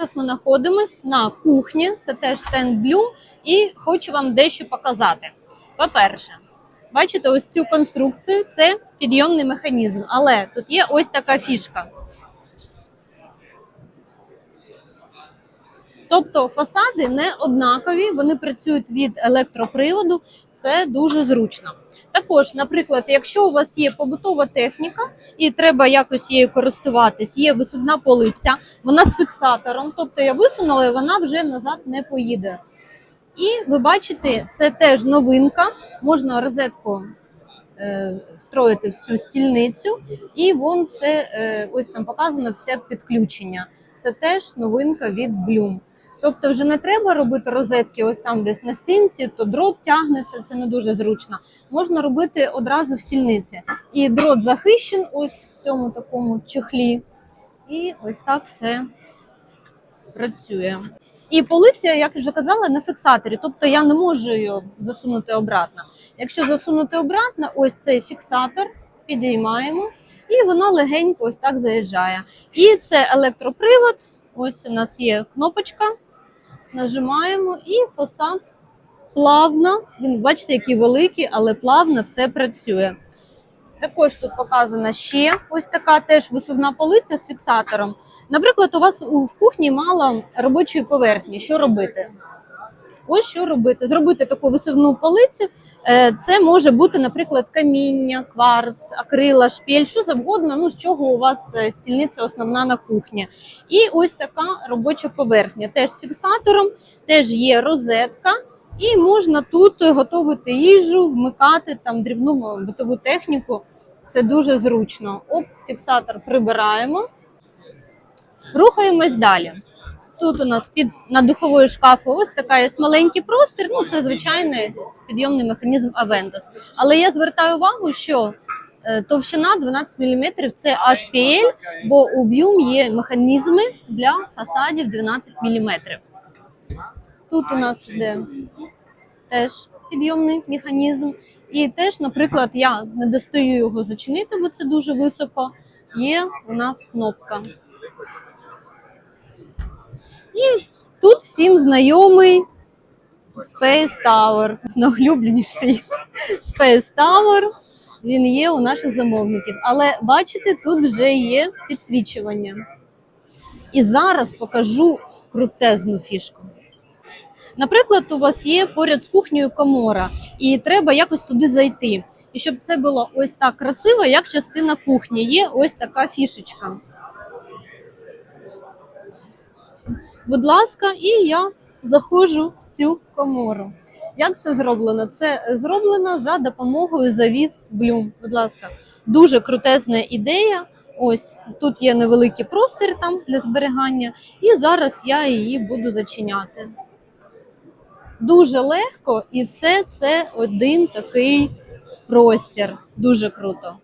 Зараз ми знаходимося на кухні, це теж стенд і хочу вам дещо показати. По-перше, бачите ось цю конструкцію, це підйомний механізм, але тут є ось така фішка. Тобто фасади не однакові, вони працюють від електроприводу, це дуже зручно. Також, наприклад, якщо у вас є побутова техніка і треба якось її користуватись, є висувна полиця, вона з фіксатором, тобто я висунула, і вона вже назад не поїде. І ви бачите, це теж новинка, можна розетку е, встроїти в цю стільницю, і вон все е, ось там показано все підключення. Це теж новинка від Bloom. Тобто вже не треба робити розетки ось там десь на стінці, то дрот тягнеться, це не дуже зручно. Можна робити одразу в стільниці. І дрот захищен ось в цьому такому чехлі. І ось так все працює. І полиця, як вже казала, на фіксаторі, тобто я не можу її засунути обратно. Якщо засунути обратно, ось цей фіксатор підіймаємо, і воно легенько ось так заїжджає. І це електропривод. Ось у нас є кнопочка. Нажимаємо, і фасад плавно. Він бачите, який великий, але плавно все працює. Також тут показана ще ось така теж висувна полиця з фіксатором. Наприклад, у вас в кухні мало робочої поверхні. Що робити? Ось що робити. Зробити таку висувну полицю. Е, Це може бути, наприклад, каміння, кварц, акрила, шпіль, що завгодно, ну з чого у вас е, стільниця основна на кухні. І ось така робоча поверхня. Теж з фіксатором, теж є розетка. І можна тут готувати їжу, вмикати там дрібну битову техніку. Це дуже зручно. Оп, фіксатор прибираємо. Рухаємось далі. Тут у нас під над духовою шкафу ось така є маленький простір. Ну це звичайний підйомний механізм Aventus. Але я звертаю увагу, що е, товщина 12 мм це HPL, бо у Bium є механізми для фасадів 12 мм. Тут у нас іде теж підйомний механізм. І теж, наприклад, я не достаю його зачинити, бо це дуже високо. Є у нас кнопка. І тут всім знайомий Space Tower, найулюбленіший Space Tower. Він є у наших замовників. Але бачите, тут вже є підсвічування. І зараз покажу крутезну фішку. Наприклад, у вас є поряд з кухнею комора, і треба якось туди зайти. І щоб це було ось так красиво, як частина кухні, є ось така фішечка. Будь ласка, і я заходжу в цю комору. Як це зроблено? Це зроблено за допомогою завіс Bloom. Будь ласка, дуже крутезна ідея. Ось тут є невеликий простір там для зберігання, і зараз я її буду зачиняти. Дуже легко, і все це один такий простір. Дуже круто.